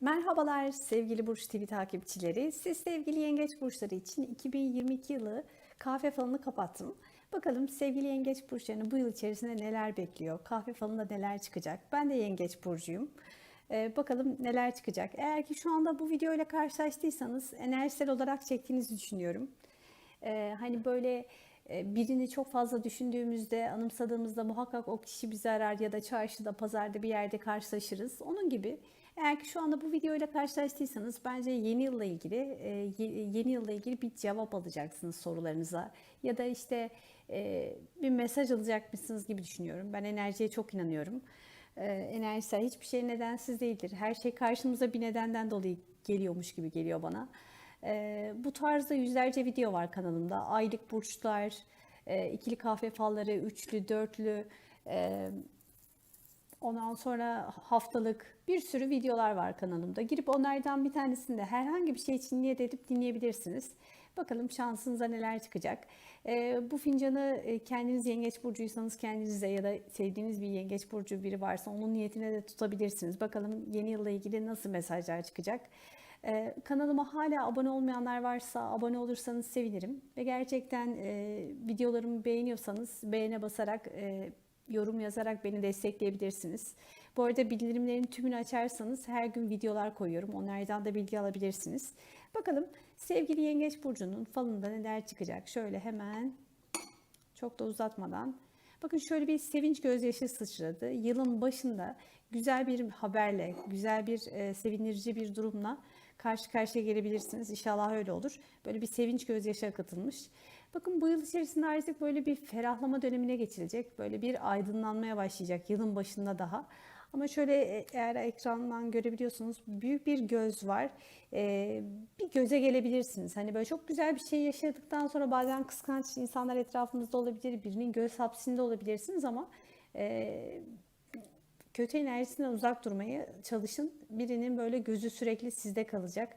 Merhabalar sevgili Burç TV takipçileri. Siz sevgili yengeç burçları için 2022 yılı kahve falını kapattım. Bakalım sevgili yengeç burçlarını bu yıl içerisinde neler bekliyor? Kahve falında neler çıkacak? Ben de yengeç burcuyum. Ee, bakalım neler çıkacak. Eğer ki şu anda bu video ile karşılaştıysanız enerjisel olarak çektiğinizi düşünüyorum. Ee, hani böyle e, birini çok fazla düşündüğümüzde, anımsadığımızda muhakkak o kişi bizi arar ya da çarşıda, pazarda bir yerde karşılaşırız. Onun gibi eğer ki şu anda bu videoyla karşılaştıysanız bence yeni yılla ilgili e, ye- yeni yılla ilgili bir cevap alacaksınız sorularınıza ya da işte e, bir mesaj alacakmışsınız gibi düşünüyorum. Ben enerjiye çok inanıyorum. E, Enerjisel hiçbir şey nedensiz değildir. Her şey karşımıza bir nedenden dolayı geliyormuş gibi geliyor bana. Bu tarzda yüzlerce video var kanalımda. Aylık burçlar, ikili kahve falları, üçlü, dörtlü, Ondan sonra haftalık bir sürü videolar var kanalımda. Girip onlardan bir tanesinde herhangi bir şey için niyet edip dinleyebilirsiniz. Bakalım şansınıza neler çıkacak. Ee, bu fincanı e, kendiniz yengeç burcuysanız kendinize ya da sevdiğiniz bir yengeç burcu biri varsa onun niyetine de tutabilirsiniz. Bakalım yeni yılla ilgili nasıl mesajlar çıkacak. Ee, kanalıma hala abone olmayanlar varsa abone olursanız sevinirim. Ve gerçekten e, videolarımı beğeniyorsanız beğene basarak e, yorum yazarak beni destekleyebilirsiniz. Bu arada bildirimlerin tümünü açarsanız her gün videolar koyuyorum. Onlardan da bilgi alabilirsiniz. Bakalım sevgili Yengeç Burcu'nun falında neler çıkacak? Şöyle hemen çok da uzatmadan. Bakın şöyle bir sevinç gözyaşı sıçradı. Yılın başında güzel bir haberle, güzel bir e, sevindirici bir durumla karşı karşıya gelebilirsiniz. İnşallah öyle olur. Böyle bir sevinç gözyaşı akıtılmış. Bakın bu yıl içerisinde artık böyle bir ferahlama dönemine geçilecek. Böyle bir aydınlanmaya başlayacak yılın başında daha. Ama şöyle e, eğer ekrandan görebiliyorsunuz büyük bir göz var. Ee, bir göze gelebilirsiniz. Hani böyle çok güzel bir şey yaşadıktan sonra bazen kıskanç insanlar etrafımızda olabilir. Birinin göz hapsinde olabilirsiniz ama e, kötü enerjisinden uzak durmaya çalışın. Birinin böyle gözü sürekli sizde kalacak.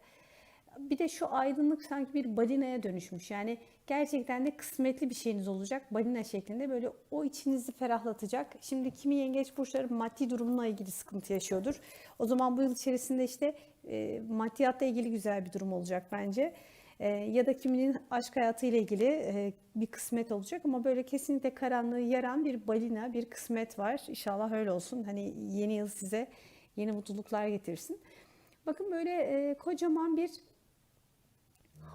Bir de şu aydınlık sanki bir balinaya dönüşmüş. Yani gerçekten de kısmetli bir şeyiniz olacak. Balina şeklinde böyle o içinizi ferahlatacak. Şimdi kimi yengeç burçları maddi durumla ilgili sıkıntı yaşıyordur. O zaman bu yıl içerisinde işte e, maddiyatla ilgili güzel bir durum olacak bence. E, ya da kiminin aşk hayatıyla ilgili e, bir kısmet olacak ama böyle kesinlikle karanlığı yaran bir balina, bir kısmet var. İnşallah öyle olsun. Hani yeni yıl size yeni mutluluklar getirsin. Bakın böyle e, kocaman bir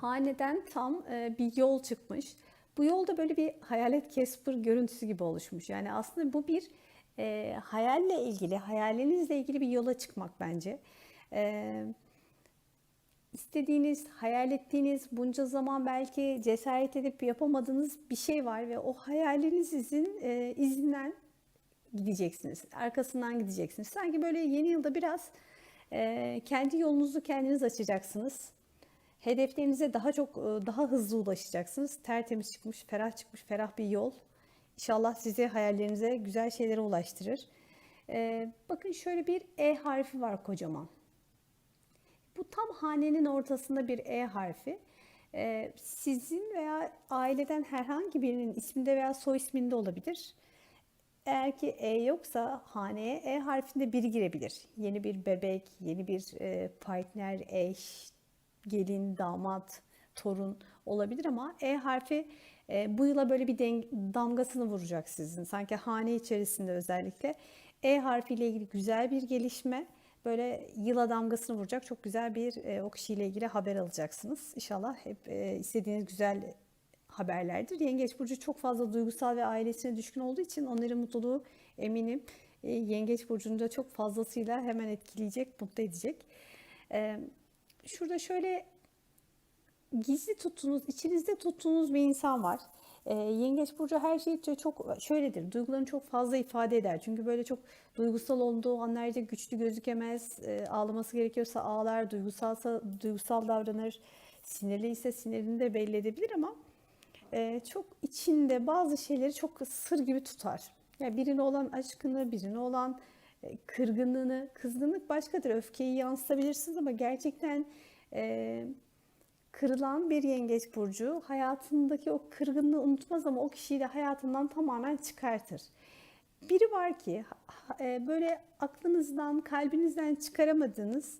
haneden tam e, bir yol çıkmış. Bu yolda böyle bir hayalet Casper görüntüsü gibi oluşmuş. Yani aslında bu bir e, hayalle ilgili, hayalinizle ilgili bir yola çıkmak bence. E, istediğiniz, hayal ettiğiniz, bunca zaman belki cesaret edip yapamadığınız bir şey var ve o hayalinizin e, izinden gideceksiniz. Arkasından gideceksiniz. Sanki böyle yeni yılda biraz e, kendi yolunuzu kendiniz açacaksınız. Hedeflerinize daha çok e, daha hızlı ulaşacaksınız. Tertemiz çıkmış, ferah çıkmış, ferah bir yol. İnşallah sizi hayallerinize güzel şeylere ulaştırır. E, bakın şöyle bir E harfi var kocaman. Bu tam hanenin ortasında bir E harfi. E, sizin veya aileden herhangi birinin isminde veya soy isminde olabilir. Eğer ki E yoksa haneye E harfinde biri girebilir. Yeni bir bebek, yeni bir e, partner, eş, gelin, damat, torun olabilir ama E harfi e, bu yıla böyle bir deng- damgasını vuracak sizin. Sanki hane içerisinde özellikle E harfiyle ilgili güzel bir gelişme böyle yıla damgasını vuracak çok güzel bir e, o kişiyle ilgili haber alacaksınız. İnşallah hep e, istediğiniz güzel haberlerdir. Yengeç burcu çok fazla duygusal ve ailesine düşkün olduğu için onların mutluluğu eminim e, Yengeç burcunu da çok fazlasıyla hemen etkileyecek, mutlu edecek. Şurada şöyle gizli tuttuğunuz, içinizde tuttuğunuz bir insan var. E, Yengeç burcu her şeyi çok şöyledir. Duygularını çok fazla ifade eder. Çünkü böyle çok duygusal olduğu anlarda güçlü gözükemez. E, ağlaması gerekiyorsa ağlar, duygusalsa duygusal davranır. Sinirli ise sinirini de belli edebilir ama e, çok içinde bazı şeyleri çok sır gibi tutar. Yani birine olan aşkını, birine olan kırgınlığını, kızgınlık başkadır. Öfkeyi yansıtabilirsiniz ama gerçekten e, kırılan bir yengeç burcu hayatındaki o kırgınlığı unutmaz ama o kişiyi de hayatından tamamen çıkartır. Biri var ki e, böyle aklınızdan, kalbinizden çıkaramadığınız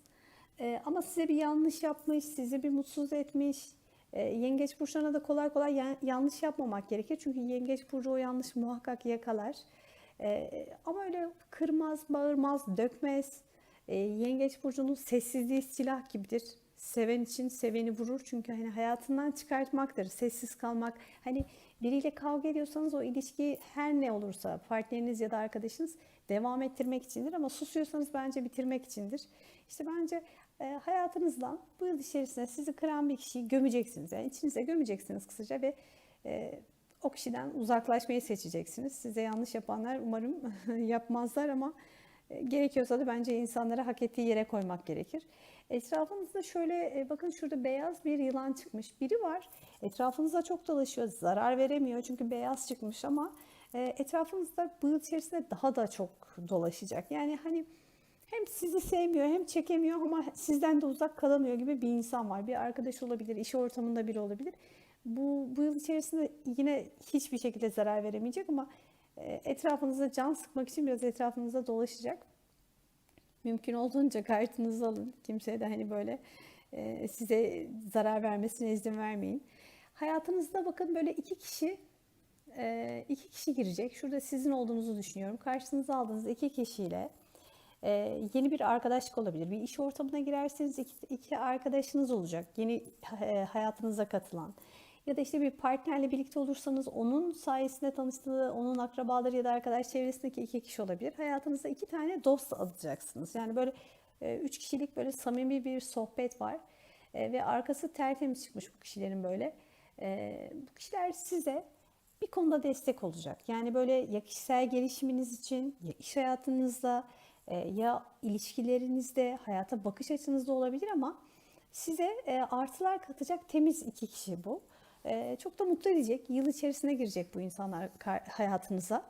Ee, ama size bir yanlış yapmış, sizi bir mutsuz etmiş. Ee, yengeç burçlarına da kolay kolay yan- yanlış yapmamak gerekir. Çünkü yengeç burcu o yanlış muhakkak yakalar. Ee, ama öyle kırmaz, bağırmaz, dökmez. Ee, yengeç burcunun sessizliği silah gibidir. Seven için seveni vurur. Çünkü hani hayatından çıkartmaktır. Sessiz kalmak. Hani biriyle kavga ediyorsanız o ilişki her ne olursa partneriniz ya da arkadaşınız devam ettirmek içindir. Ama susuyorsanız bence bitirmek içindir. İşte bence e, hayatınızdan bu yıl içerisinde sizi kıran bir kişiyi gömeceksiniz. Yani içinize gömeceksiniz kısaca ve e, o kişiden uzaklaşmayı seçeceksiniz. Size yanlış yapanlar umarım yapmazlar ama e, gerekiyorsa da bence insanları hak ettiği yere koymak gerekir. Etrafınızda şöyle e, bakın şurada beyaz bir yılan çıkmış. Biri var. Etrafınızda çok dolaşıyor. Zarar veremiyor çünkü beyaz çıkmış ama e, etrafınızda yıl içerisinde daha da çok dolaşacak. Yani hani hem sizi sevmiyor hem çekemiyor ama sizden de uzak kalamıyor gibi bir insan var. Bir arkadaş olabilir, iş ortamında biri olabilir. Bu, bu yıl içerisinde yine hiçbir şekilde zarar veremeyecek ama e, etrafınıza can sıkmak için biraz etrafınıza dolaşacak. Mümkün olduğunca kartınızı alın. Kimseye de hani böyle e, size zarar vermesine izin vermeyin. Hayatınızda bakın böyle iki kişi e, iki kişi girecek. Şurada sizin olduğunuzu düşünüyorum. Karşınıza aldığınız iki kişiyle yeni bir arkadaşlık olabilir. Bir iş ortamına girerseniz iki, iki arkadaşınız olacak. Yeni hayatınıza katılan. Ya da işte bir partnerle birlikte olursanız onun sayesinde tanıştığı, onun akrabaları ya da arkadaş çevresindeki iki kişi olabilir. Hayatınızda iki tane dost alacaksınız. Yani böyle e, üç kişilik böyle samimi bir sohbet var. E, ve arkası tertemiz çıkmış bu kişilerin böyle. E, bu kişiler size bir konuda destek olacak. Yani böyle ya kişisel gelişiminiz için, ya iş hayatınızda, ya ilişkilerinizde, hayata bakış açınızda olabilir ama size artılar katacak temiz iki kişi bu. E, çok da mutlu edecek. Yıl içerisine girecek bu insanlar hayatınıza.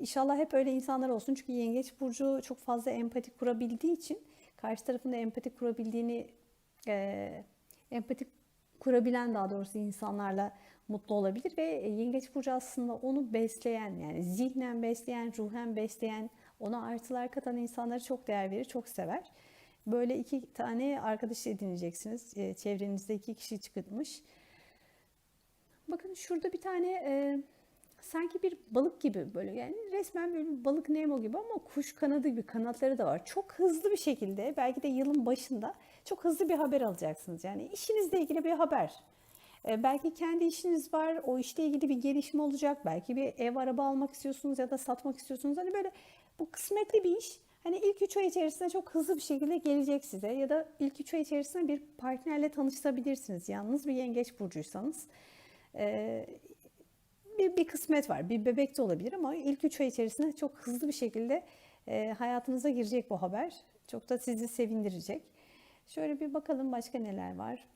İnşallah hep öyle insanlar olsun. Çünkü Yengeç Burcu çok fazla empati kurabildiği için karşı tarafın da empati kurabildiğini e, empati kurabilen daha doğrusu insanlarla mutlu olabilir ve Yengeç Burcu aslında onu besleyen yani zihnen besleyen, ruhen besleyen, ona artılar katan insanları çok değer verir, çok sever. Böyle iki tane arkadaş edineceksiniz. E, Çevrenizde iki kişi çıkmış. Bakın şurada bir tane e, sanki bir balık gibi böyle yani resmen böyle bir balık Nemo gibi ama kuş kanadı gibi kanatları da var. Çok hızlı bir şekilde belki de yılın başında çok hızlı bir haber alacaksınız. Yani işinizle ilgili bir haber. E, belki kendi işiniz var, o işle ilgili bir gelişme olacak. Belki bir ev, araba almak istiyorsunuz ya da satmak istiyorsunuz. Hani böyle bu kısmetli bir iş. Hani ilk 3 ay içerisinde çok hızlı bir şekilde gelecek size ya da ilk 3 ay içerisinde bir partnerle tanıştırabilirsiniz. Yalnız bir yengeç burcuysanız. E, bir, bir kısmet var. Bir bebek de olabilir ama ilk 3 ay içerisinde çok hızlı bir şekilde e, hayatınıza girecek bu haber. Çok da sizi sevindirecek. Şöyle bir bakalım başka neler var.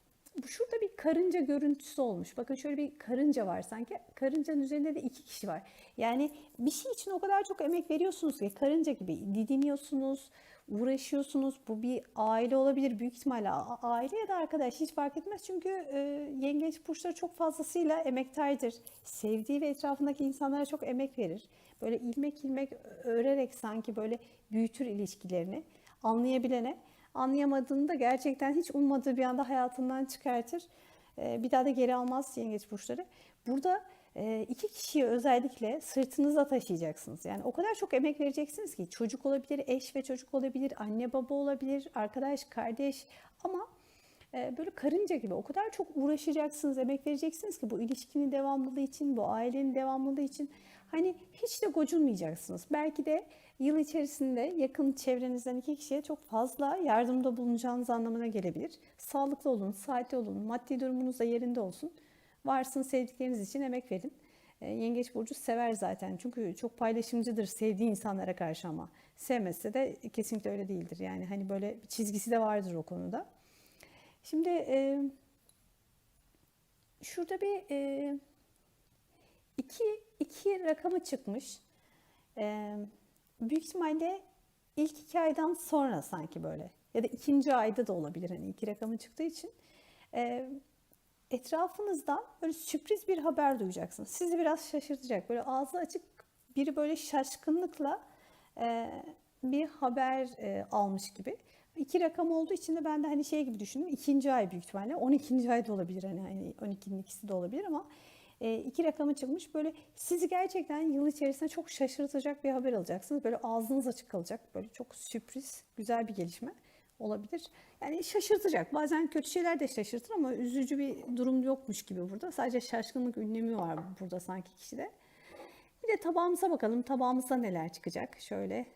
Şurada bir karınca görüntüsü olmuş. Bakın şöyle bir karınca var sanki. Karıncanın üzerinde de iki kişi var. Yani bir şey için o kadar çok emek veriyorsunuz ki karınca gibi didiniyorsunuz, uğraşıyorsunuz. Bu bir aile olabilir büyük ihtimalle aile ya da arkadaş hiç fark etmez. Çünkü e, yengeç burçları çok fazlasıyla emektardır. Sevdiği ve etrafındaki insanlara çok emek verir. Böyle ilmek ilmek örerek sanki böyle büyütür ilişkilerini anlayabilene anlayamadığını da gerçekten hiç ummadığı bir anda hayatından çıkartır. Ee, Bir daha da geri almaz yengeç burçları. Burada e, iki kişiyi özellikle sırtınıza taşıyacaksınız. Yani o kadar çok emek vereceksiniz ki çocuk olabilir, eş ve çocuk olabilir, anne baba olabilir, arkadaş, kardeş ama böyle karınca gibi o kadar çok uğraşacaksınız, emek vereceksiniz ki bu ilişkinin devamlılığı için, bu ailenin devamlılığı için hani hiç de gocunmayacaksınız. Belki de yıl içerisinde yakın çevrenizden iki kişiye çok fazla yardımda bulunacağınız anlamına gelebilir. Sağlıklı olun, saatli olun, maddi durumunuz da yerinde olsun. Varsın sevdikleriniz için emek verin. E, Yengeç Burcu sever zaten çünkü çok paylaşımcıdır sevdiği insanlara karşı ama sevmese de kesinlikle öyle değildir. Yani hani böyle bir çizgisi de vardır o konuda. Şimdi e, şurada bir e, iki, iki rakamı çıkmış. E, büyük ihtimalle ilk iki aydan sonra sanki böyle ya da ikinci ayda da olabilir hani iki rakamı çıktığı için. E, etrafınızdan böyle sürpriz bir haber duyacaksınız. Sizi biraz şaşırtacak. Böyle ağzı açık biri böyle şaşkınlıkla e, bir haber e, almış gibi. İki rakam olduğu için de ben de hani şey gibi düşündüm. İkinci ay büyük ihtimalle. 12. ay da olabilir hani, hani 12'nin ikisi de olabilir ama e, iki rakamı çıkmış. Böyle sizi gerçekten yıl içerisinde çok şaşırtacak bir haber alacaksınız. Böyle ağzınız açık kalacak. Böyle çok sürpriz, güzel bir gelişme olabilir. Yani şaşırtacak. Bazen kötü şeyler de şaşırtır ama üzücü bir durum yokmuş gibi burada. Sadece şaşkınlık ünlemi var burada sanki kişide. Bir de tabağımıza bakalım. Tabağımızda neler çıkacak? Şöyle.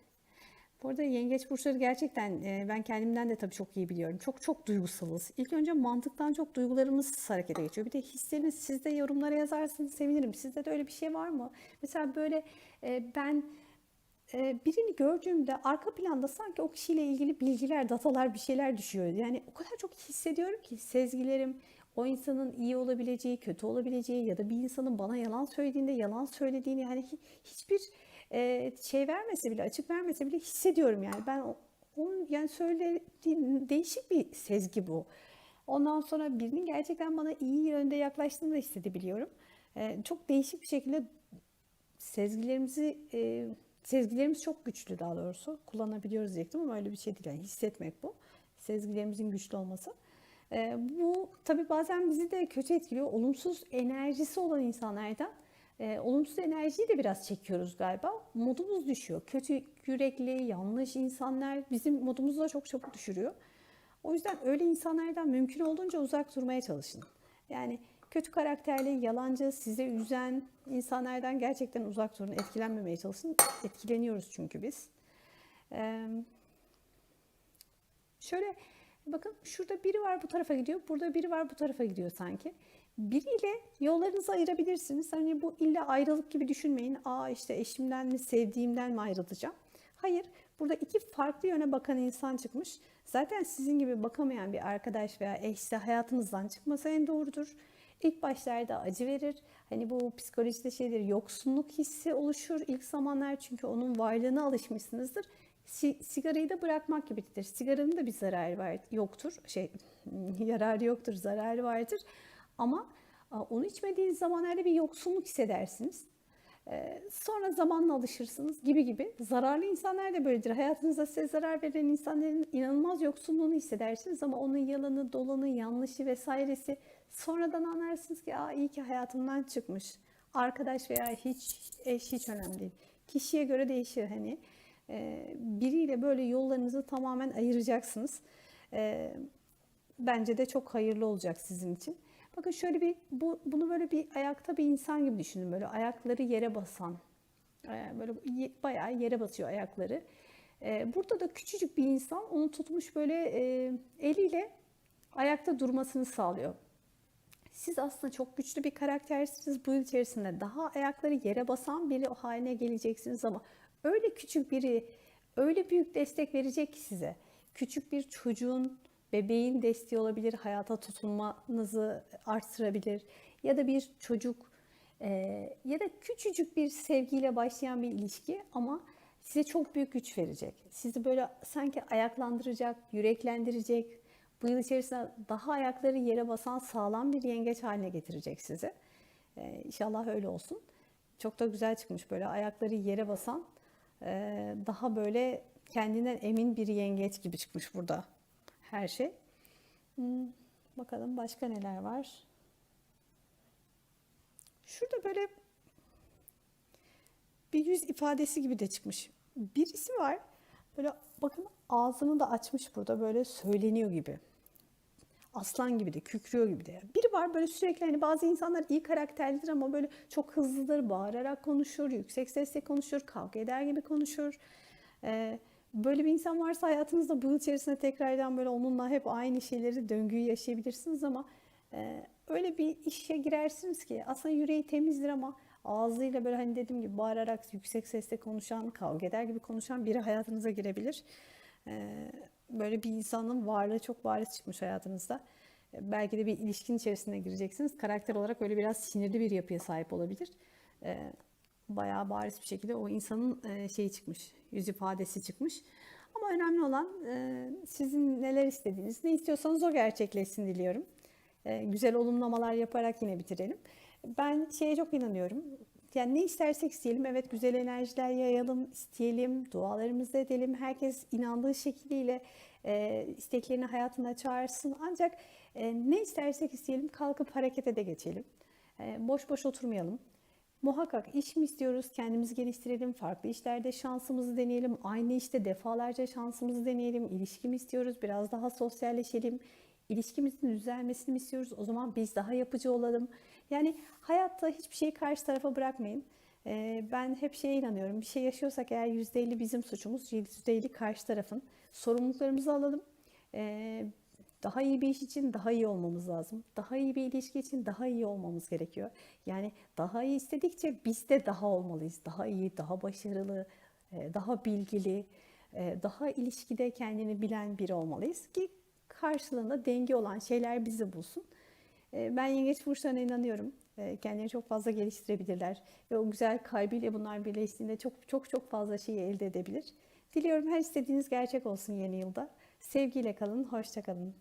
Bu arada yengeç burçları gerçekten e, ben kendimden de tabii çok iyi biliyorum. Çok çok duygusalız. İlk önce mantıktan çok duygularımız harekete geçiyor. Bir de hisleriniz siz de yorumlara yazarsanız sevinirim. Sizde de öyle bir şey var mı? Mesela böyle e, ben birini gördüğümde arka planda sanki o kişiyle ilgili bilgiler, datalar bir şeyler düşüyor. Yani o kadar çok hissediyorum ki sezgilerim, o insanın iyi olabileceği, kötü olabileceği ya da bir insanın bana yalan söylediğinde yalan söylediğini yani hiçbir şey vermese bile, açık vermese bile hissediyorum yani. Ben onun yani söylediğim değişik bir sezgi bu. Ondan sonra birinin gerçekten bana iyi yönde yaklaştığını da hissedebiliyorum. Çok değişik bir şekilde sezgilerimizi sezgilerimiz çok güçlü daha doğrusu. Kullanabiliyoruz diyecektim ama öyle bir şey değil. Yani hissetmek bu. Sezgilerimizin güçlü olması. E, bu tabii bazen bizi de kötü etkiliyor. Olumsuz enerjisi olan insanlardan e, olumsuz enerjiyi de biraz çekiyoruz galiba. Modumuz düşüyor. Kötü yürekli, yanlış insanlar bizim modumuzu da çok çabuk düşürüyor. O yüzden öyle insanlardan mümkün olduğunca uzak durmaya çalışın. Yani kötü karakterli, yalancı, size üzen insanlardan gerçekten uzak durun, etkilenmemeye çalışın. Etkileniyoruz çünkü biz. Ee, şöyle bakın şurada biri var bu tarafa gidiyor, burada biri var bu tarafa gidiyor sanki. Biriyle yollarınızı ayırabilirsiniz. Hani bu illa ayrılık gibi düşünmeyin. Aa işte eşimden mi, sevdiğimden mi ayrılacağım? Hayır. Burada iki farklı yöne bakan insan çıkmış. Zaten sizin gibi bakamayan bir arkadaş veya eşse hayatınızdan çıkması en doğrudur. İlk başlarda acı verir. Hani bu psikolojide şeydir, yoksunluk hissi oluşur ilk zamanlar çünkü onun varlığına alışmışsınızdır. Si sigarayı da bırakmak gibidir. Sigaranın da bir zararı var, yoktur. Şey, yararı yoktur, zararı vardır. Ama onu içmediğiniz zamanlarda bir yoksunluk hissedersiniz. Sonra zamanla alışırsınız gibi gibi. Zararlı insanlar da böyledir. Hayatınızda size zarar veren insanların inanılmaz yoksunluğunu hissedersiniz ama onun yalanı, dolanı, yanlışı vesairesi sonradan anlarsınız ki Aa, iyi ki hayatımdan çıkmış. Arkadaş veya hiç eş hiç önemli değil. Kişiye göre değişir hani. Biriyle böyle yollarınızı tamamen ayıracaksınız. Bence de çok hayırlı olacak sizin için. Bakın şöyle bir bu, bunu böyle bir ayakta bir insan gibi düşünün böyle ayakları yere basan e, böyle bayağı yere basıyor ayakları. E, burada da küçücük bir insan onu tutmuş böyle e, eliyle ayakta durmasını sağlıyor. Siz aslında çok güçlü bir karaktersiniz. Bu içerisinde daha ayakları yere basan biri haline geleceksiniz ama öyle küçük biri öyle büyük destek verecek ki size. Küçük bir çocuğun bebeğin desteği olabilir, hayata tutunmanızı artırabilir ya da bir çocuk e, ya da küçücük bir sevgiyle başlayan bir ilişki ama size çok büyük güç verecek. Sizi böyle sanki ayaklandıracak, yüreklendirecek, bu yıl içerisinde daha ayakları yere basan sağlam bir yengeç haline getirecek sizi. Ee, inşallah öyle olsun. Çok da güzel çıkmış böyle ayakları yere basan, e, daha böyle kendinden emin bir yengeç gibi çıkmış burada her şey. Hmm, bakalım başka neler var. Şurada böyle bir yüz ifadesi gibi de çıkmış. Birisi var. Böyle bakın ağzını da açmış burada böyle söyleniyor gibi. Aslan gibi de kükrüyor gibi de. Biri var böyle sürekli hani bazı insanlar iyi karakterlidir ama böyle çok hızlıdır, bağırarak konuşur, yüksek sesle konuşur, kavga eder gibi konuşur. Ee, Böyle bir insan varsa hayatınızda bu içerisinde tekrardan böyle onunla hep aynı şeyleri, döngüyü yaşayabilirsiniz ama e, öyle bir işe girersiniz ki aslında yüreği temizdir ama ağzıyla böyle hani dediğim gibi bağırarak yüksek sesle konuşan, kavga eder gibi konuşan biri hayatınıza girebilir. E, böyle bir insanın varlığı çok bariz çıkmış hayatınızda. E, belki de bir ilişkin içerisine gireceksiniz. Karakter olarak öyle biraz sinirli bir yapıya sahip olabilir. E, bayağı bariz bir şekilde o insanın e, şeyi çıkmış, yüz ifadesi çıkmış. Ama önemli olan sizin neler istediğiniz, ne istiyorsanız o gerçekleşsin diliyorum. Güzel olumlamalar yaparak yine bitirelim. Ben şeye çok inanıyorum. Yani ne istersek isteyelim, evet güzel enerjiler yayalım, isteyelim, dualarımızı edelim. Herkes inandığı şekliyle e, isteklerini hayatına çağırsın. Ancak e, ne istersek isteyelim kalkıp harekete de geçelim. E, boş boş oturmayalım. Muhakkak iş mi istiyoruz? Kendimizi geliştirelim. Farklı işlerde şansımızı deneyelim. Aynı işte defalarca şansımızı deneyelim. İlişki mi istiyoruz? Biraz daha sosyalleşelim. İlişkimizin düzelmesini istiyoruz? O zaman biz daha yapıcı olalım. Yani hayatta hiçbir şeyi karşı tarafa bırakmayın. Ee, Ben hep şeye inanıyorum. Bir şey yaşıyorsak eğer %50 bizim suçumuz, %50 karşı tarafın. Sorumluluklarımızı alalım. Ee, daha iyi bir iş için daha iyi olmamız lazım. Daha iyi bir ilişki için daha iyi olmamız gerekiyor. Yani daha iyi istedikçe biz de daha olmalıyız. Daha iyi, daha başarılı, e, daha bilgili, e, daha ilişkide kendini bilen biri olmalıyız ki karşılığında denge olan şeyler bizi bulsun. E, Ben yengeç burçlarına inanıyorum. E, Kendilerini çok fazla geliştirebilirler ve o güzel kalbiyle bunlar birleştiğinde çok çok çok fazla şeyi elde edebilir. Diliyorum her istediğiniz gerçek olsun yeni yılda. Sevgiyle kalın, hoşça kalın.